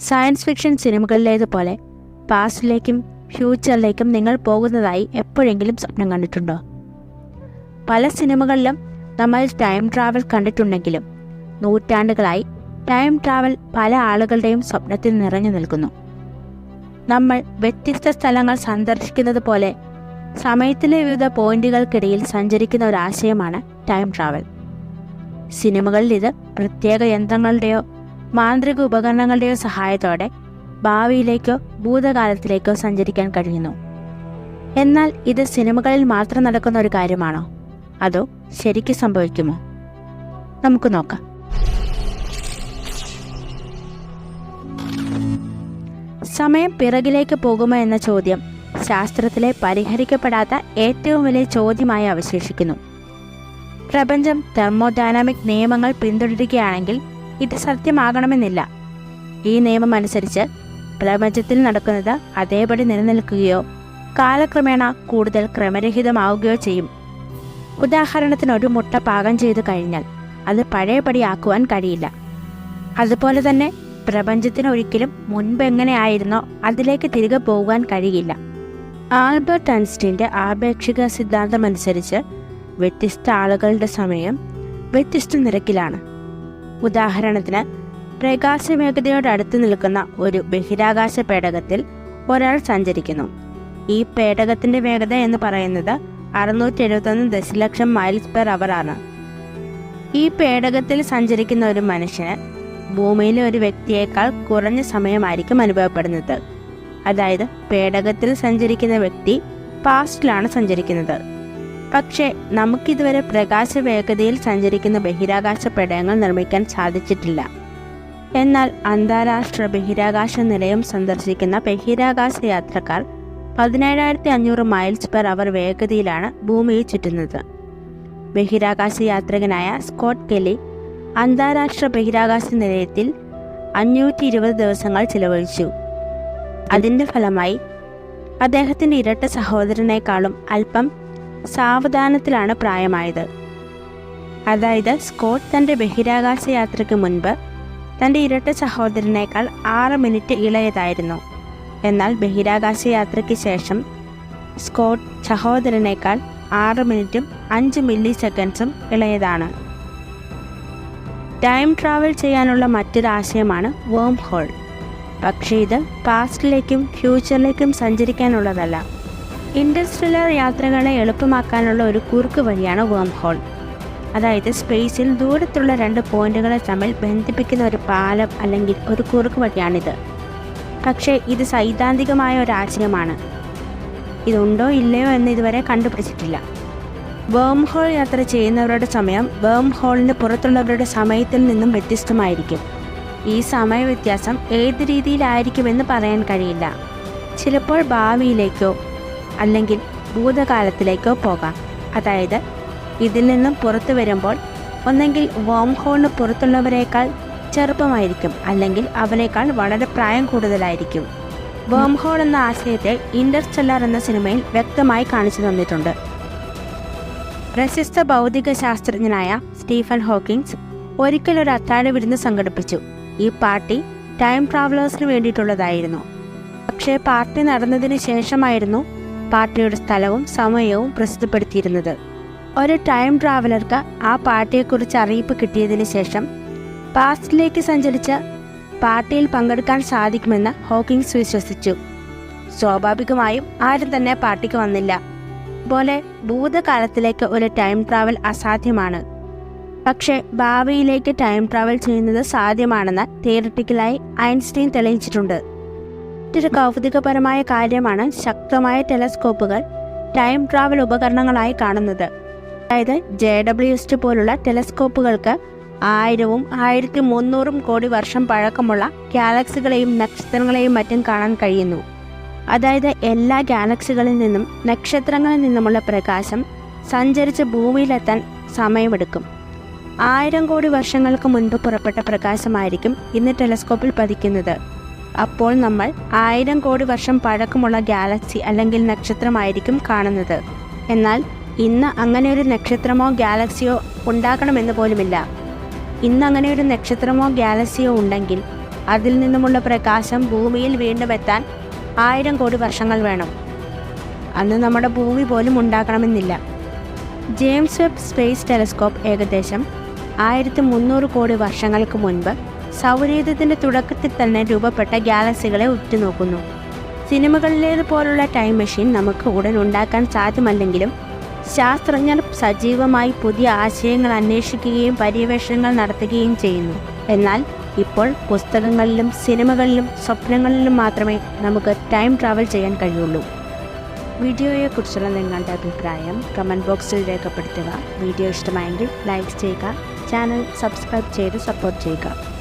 Science fiction സിനിമകളിലേതുപോലെ പാസ്റ്റിലേക്കും ഫ്യൂച്ചറിലേക്കും നിങ്ങൾ പോകുന്നതായി എപ്പോഴെങ്കിലും സ്വപ്നം കണ്ടിട്ടുണ്ടോ? പല സിനിമകളിലും നമ്മൾ ടൈം ട്രാവൽ കണ്ടിട്ടുണ്ടെങ്കിലും നൂറ്റാണ്ടുകളായി ടൈം ട്രാവൽ പല ആളുകളുടെയും സ്വപ്നത്തിൽ നിറഞ്ഞു നിൽക്കുന്നു. നമ്മൾ വ്യത്യസ്ത സ്ഥലങ്ങൾ സന്ദർശിക്കുന്നത് പോലെ സമയത്തിലെ വിവിധ പോയിന്റുകൾക്കിടയിൽ സഞ്ചരിക്കുന്ന ഒരു ആശയമാണ് ടൈം ട്രാവൽ സിനിമകളിൽ ഇത് പ്രത്യേക യന്ത്രങ്ങളുടെയോ മാന്ത്രിക ഉപകരണങ്ങളുടെയോ സഹായത്തോടെ ഭാവിയിലേക്കോ ഭൂതകാലത്തിലേക്കോ സഞ്ചരിക്കാൻ കഴിയുന്നു. എന്നാൽ ഇത് സിനിമകളിൽ മാത്രം നടക്കുന്ന ഒരു കാര്യമാണോ? അതോ ശരിക്ക് സംഭവിക്കുമോ? നമുക്ക് നോക്കാം. സമയം പിറകിലേക്ക് പോകുമോ എന്ന ചോദ്യം ശാസ്ത്രത്തിലെ പരിഹരിക്കപ്പെടാത്ത ഏറ്റവും വലിയ ചോദ്യമായി അവശേഷിക്കുന്നു. പ്രപഞ്ചം തെർമോഡൈനാമിക് നിയമങ്ങൾ പിന്തുടരുകയാണെങ്കിൽ ഇത് സത്യമാകണമെന്നില്ല. ഈ നിയമം അനുസരിച്ച് പ്രപഞ്ചത്തിൽ നടക്കുന്നത് അതേപടി നിലനിൽക്കുകയോ കാലക്രമേണ കൂടുതൽ ക്രമരഹിതമാവുകയോ ചെയ്യും. ഉദാഹരണത്തിന് ഒരു മുട്ട പാകം ചെയ്തു കഴിഞ്ഞാൽ അത് പഴയപടിയാക്കുവാൻ കഴിയില്ല. അതുപോലെ തന്നെ പ്രപഞ്ചത്തിന് ഒരിക്കലും മുൻപ് എങ്ങനെയായിരുന്നോ അതിലേക്ക് തിരികെ പോകുവാൻ കഴിയില്ല. ആൽബർട്ട് ഐൻസ്റ്റീന്റെ ആപേക്ഷിക സിദ്ധാന്തമനുസരിച്ച് വ്യത്യസ്ത ആളുകളുടെ സമയം വ്യത്യസ്ത നിരക്കിലാണ്. ഉദാഹരണത്തിന് പ്രകാശവേഗതയോട് അടുത്ത് നിൽക്കുന്ന ഒരു ബഹിരാകാശ പേടകത്തിൽ ഒരാൾ സഞ്ചരിക്കുന്നു. ഈ പേടകത്തിന്റെ വേഗത എന്ന് പറയുന്നത് അറുന്നൂറ്റി എഴുപത്തൊന്ന് ദശലക്ഷം മൈൽസ് പെർ അവർ ആണ്. ഈ പേടകത്തിൽ സഞ്ചരിക്കുന്ന ഒരു മനുഷ്യന് ഭൂമിയിലെ ഒരു വ്യക്തിയേക്കാൾ കുറഞ്ഞ സമയമായിരിക്കും അനുഭവപ്പെടുന്നത്. അതായത് പേടകത്തിൽ സഞ്ചരിക്കുന്ന വ്യക്തി പാസ്റ്റിലാണ് സഞ്ചരിക്കുന്നത്. പക്ഷേ നമുക്കിതുവരെ പ്രകാശ വേഗതയിൽ സഞ്ചരിക്കുന്ന ബഹിരാകാശ പേടകങ്ങൾ നിർമ്മിക്കാൻ സാധിച്ചിട്ടില്ല. എന്നാൽ അന്താരാഷ്ട്ര ബഹിരാകാശ നിലയം സന്ദർശിക്കുന്ന ബഹിരാകാശ യാത്രക്കാർ പതിനേഴായിരത്തി അഞ്ഞൂറ് മൈൽസ് പെർ അവർ വേഗതയിലാണ് ഭൂമിയെ ചുറ്റുന്നത്. ബഹിരാകാശ യാത്രികനായ സ്കോട്ട് കെലി അന്താരാഷ്ട്ര ബഹിരാകാശ നിലയത്തിൽ അഞ്ഞൂറ്റി ഇരുപത് ദിവസങ്ങൾ ചിലവഴിച്ചു. അതിന്റെ ഫലമായി അദ്ദേഹത്തിന്റെ ഇരട്ട സഹോദരനേക്കാളും അല്പം സാവധാനത്തിലാണ് പ്രായമായത്. അതായത് സ്കോട്ട് തന്റെ ബഹിരാകാശ യാത്രയ്ക്ക് മുൻപ് തന്റെ ഇരട്ട സഹോദരനേക്കാൾ ആറ് മിനിറ്റ് ഇളയതായിരുന്നു. എന്നാൽ ബഹിരാകാശ യാത്രയ്ക്ക് ശേഷം സ്കോട്ട് സഹോദരനേക്കാൾ ആറ് മിനിറ്റും അഞ്ച് മില്ലി സെക്കൻഡ്സും ഇളയതാണ്. ടൈം ട്രാവൽ ചെയ്യാനുള്ള മറ്റൊരു ആശയമാണ് വേം ഹോൾ പക്ഷേ ഇത് പാസ്റ്റിലേക്കും ഫ്യൂച്ചറിലേക്കും സഞ്ചരിക്കാനുള്ളതല്ല. ഇൻഡസ്ട്രിയൽ യാത്രകളെ എളുപ്പമാക്കാനുള്ള ഒരു കുറുക്ക് വഴിയാണ് വേം ഹോൾ അതായത് സ്പേസിൽ ദൂരത്തുള്ള രണ്ട് പോയിന്റുകളെ തമ്മിൽ ബന്ധിപ്പിക്കുന്ന ഒരു പാലം അല്ലെങ്കിൽ ഒരു കുറുക്ക് വഴിയാണിത്. പക്ഷേ ഇത് സൈദ്ധാന്തികമായ ഒരു ആശയമാണ്. ഇതുണ്ടോ ഇല്ലയോ എന്ന് ഇതുവരെ കണ്ടുപിടിച്ചിട്ടില്ല. വേം ഹോൾ യാത്ര ചെയ്യുന്നവരുടെ സമയം വേം ഹോളിന് പുറത്തുള്ളവരുടെ സമയത്തിൽ നിന്നും വ്യത്യസ്തമായിരിക്കും. ഈ സമയ വ്യത്യാസം ഏത് രീതിയിലായിരിക്കുമെന്ന് പറയാൻ കഴിയില്ല. ചിലപ്പോൾ ഭാവിയിലേക്കോ അല്ലെങ്കിൽ ഭൂതകാലത്തിലേക്കോ പോകാം. അതായത് ഇതിൽ നിന്നും പുറത്തു വരുമ്പോൾ ഒന്നെങ്കിൽ വോം ഹോളിന് പുറത്തുള്ളവരെക്കാൾ ചെറുപ്പമായിരിക്കും അല്ലെങ്കിൽ അവനേക്കാൾ വളരെ പ്രായം കൂടുതലായിരിക്കും. വോം ഹോൾ എന്ന ആശയത്തെ ഇന്റർസ്റ്റെല്ലാർ എന്ന സിനിമയിൽ വ്യക്തമായി കാണിച്ചു തന്നിട്ടുണ്ട്. പ്രശസ്ത ഭൗതിക ശാസ്ത്രജ്ഞനായ സ്റ്റീഫൻ ഹോക്കിങ്സ് ഒരിക്കൽ ഒരു അത്താഴ വിരുന്ന് സംഘടിപ്പിച്ചു. ഈ പാർട്ടി ടൈം ട്രാവലേഴ്സിന് വേണ്ടിയിട്ടുള്ളതായിരുന്നു. പക്ഷേ പാർട്ടി നടന്നതിന് ശേഷമായിരുന്നു പാർട്ടിയുടെ സ്ഥലവും സമയവും പ്രസിദ്ധപ്പെടുത്തിയിരുന്നത്. ഒരു ടൈം ട്രാവലർക്ക് ആ പാർട്ടിയെക്കുറിച്ച് അറിയിപ്പ് കിട്ടിയതിന് ശേഷം പാസ്റ്റിലേക്ക് സഞ്ചരിച്ച പാർട്ടിയിൽ പങ്കെടുക്കാൻ സാധിക്കുമെന്ന് ഹോക്കിങ്സ് വിശ്വസിച്ചു. സ്വാഭാവികമായും ആരും തന്നെ പാർട്ടിക്ക് വന്നില്ല. പോലെ ഭൂതകാലത്തിലേക്ക് ഒരു ടൈം ട്രാവൽ അസാധ്യമാണ്. പക്ഷേ ഭാവിയിലേക്ക് ടൈം ട്രാവൽ ചെയ്യുന്നത് സാധ്യമാണെന്ന് തിയററ്റിക്കലായി ഐൻസ്റ്റീൻ തെളിയിച്ചിട്ടുണ്ട്. മറ്റൊരു കൗതുകപരമായ കാര്യമാണ് ശക്തമായ ടെലസ്കോപ്പുകൾ ടൈം ട്രാവൽ ഉപകരണങ്ങളായി കാണുന്നത്. അതായത് ജെ ഡബ്ല്യു എസ് പോലുള്ള ടെലസ്കോപ്പുകൾക്ക് ആയിരവും ആയിരത്തി മുന്നൂറും കോടി വർഷം പഴക്കമുള്ള ഗാലക്സികളെയും നക്ഷത്രങ്ങളെയും മറ്റും കാണാൻ കഴിയുന്നു. അതായത് എല്ലാ ഗാലക്സികളിൽ നിന്നും നക്ഷത്രങ്ങളിൽ നിന്നുമുള്ള പ്രകാശം സഞ്ചരിച്ച് ഭൂമിയിലെത്താൻ സമയമെടുക്കും. ആയിരം കോടി വർഷങ്ങൾക്ക് മുൻപ് പുറപ്പെട്ട പ്രകാശമായിരിക്കും ഇന്ന് ടെലസ്കോപ്പിൽ പതിക്കുന്നത്. അപ്പോൾ നമ്മൾ ആയിരം കോടി വർഷം പഴക്കമുള്ള ഗാലക്സി അല്ലെങ്കിൽ നക്ഷത്രമായിരിക്കും കാണുന്നത്. എന്നാൽ ഇന്ന് അങ്ങനെ ഒരു നക്ഷത്രമോ ഗാലക്സിയോ ഉണ്ടാക്കണമെന്ന് പോലുമില്ല. ഇന്ന് അങ്ങനെ ഒരു നക്ഷത്രമോ ഗാലക്സിയോ ഉണ്ടെങ്കിൽ അതിൽ നിന്നുമുള്ള പ്രകാശം ഭൂമിയിൽ വീണ്ടും എത്താൻ ആയിരം കോടി വർഷങ്ങൾ വേണം. അന്ന് നമ്മുടെ ഭൂമി പോലും ഉണ്ടാക്കണമെന്നില്ല ജെയിംസ് വെബ് സ്പേസ് ടെലസ്കോപ്പ് ഏകദേശം ആയിരത്തി മുന്നൂറ് കോടി വർഷങ്ങൾക്ക് മുൻപ് സൗരയൂഥത്തിന്റെ തുടക്കത്തിൽ തന്നെ രൂപപ്പെട്ട ഗാലക്സികളെ ഉറ്റുനോക്കുന്നു. സിനിമകളിലേതുപോലുള്ള ടൈം മെഷീൻ നമുക്ക് ഉടൻ ഉണ്ടാക്കാൻ സാധ്യമല്ലെങ്കിലും ശാസ്ത്രജ്ഞർ സജീവമായി പുതിയ ആശയങ്ങൾ അന്വേഷിക്കുകയും പര്യവേഷണങ്ങൾ നടത്തുകയും ചെയ്യുന്നു. എന്നാൽ ഇപ്പോൾ പുസ്തകങ്ങളിലും സിനിമകളിലും സ്വപ്നങ്ങളിലും മാത്രമേ നമുക്ക് ടൈം ട്രാവൽ ചെയ്യാൻ കഴിയുള്ളൂ. വീഡിയോയെക്കുറിച്ചുള്ള നിങ്ങളുടെ അഭിപ്രായം കമന്റ് ബോക്സിൽ രേഖപ്പെടുത്തുക. വീഡിയോ ഇഷ്ടമായെങ്കിൽ ലൈക്ക് ചെയ്യുക. ചാനൽ സബ്സ്ക്രൈബ് ചെയ്ത് സപ്പോർട്ട് ചെയ്യുക.